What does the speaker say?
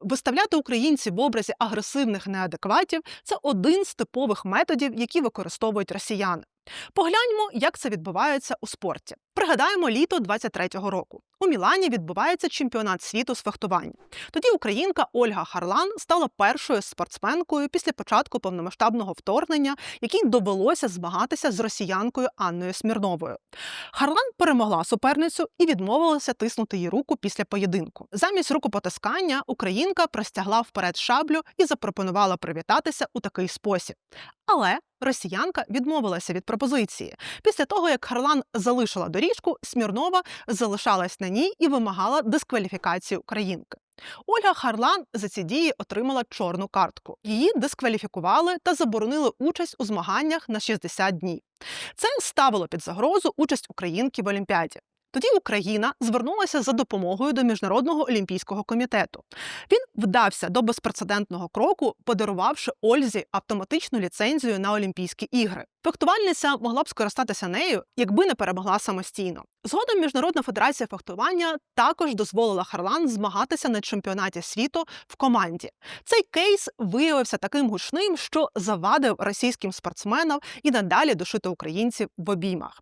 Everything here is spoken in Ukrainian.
Виставляти українців в образі агресивних неадекватів це один з типових методів, які використовують росіяни. Погляньмо, як це відбувається у спорті. Пригадаємо літо 23-го року. У Мілані відбувається чемпіонат світу з фехтування. Тоді українка Ольга Харлан стала першою спортсменкою після початку повномасштабного вторгнення, якій довелося змагатися з росіянкою Анною Смірновою. Харлан перемогла суперницю і відмовилася тиснути їй руку після поєдинку. Замість рукопотискання українка простягла вперед шаблю і запропонувала привітатися у такий спосіб. Але росіянка відмовилася від пропозиції. Після того, як Харлан залишила доріжку, Смірнова залишалась на ній і вимагала дискваліфікацію українки. Ольга Харлан за ці дії отримала чорну картку. Її дискваліфікували та заборонили участь у змаганнях на 60 днів. Це ставило під загрозу участь українки в Олімпіаді. Тоді Україна звернулася за допомогою до Міжнародного олімпійського комітету. Він вдався до безпрецедентного кроку, подарувавши Ользі автоматичну ліцензію на Олімпійські ігри. Фехтувальниця могла б скористатися нею, якби не перемогла самостійно. Згодом Міжнародна федерація фехтування також дозволила Харлан змагатися на чемпіонаті світу в команді. Цей кейс виявився таким гучним, що завадив російським спортсменам і надалі душити українців в обіймах.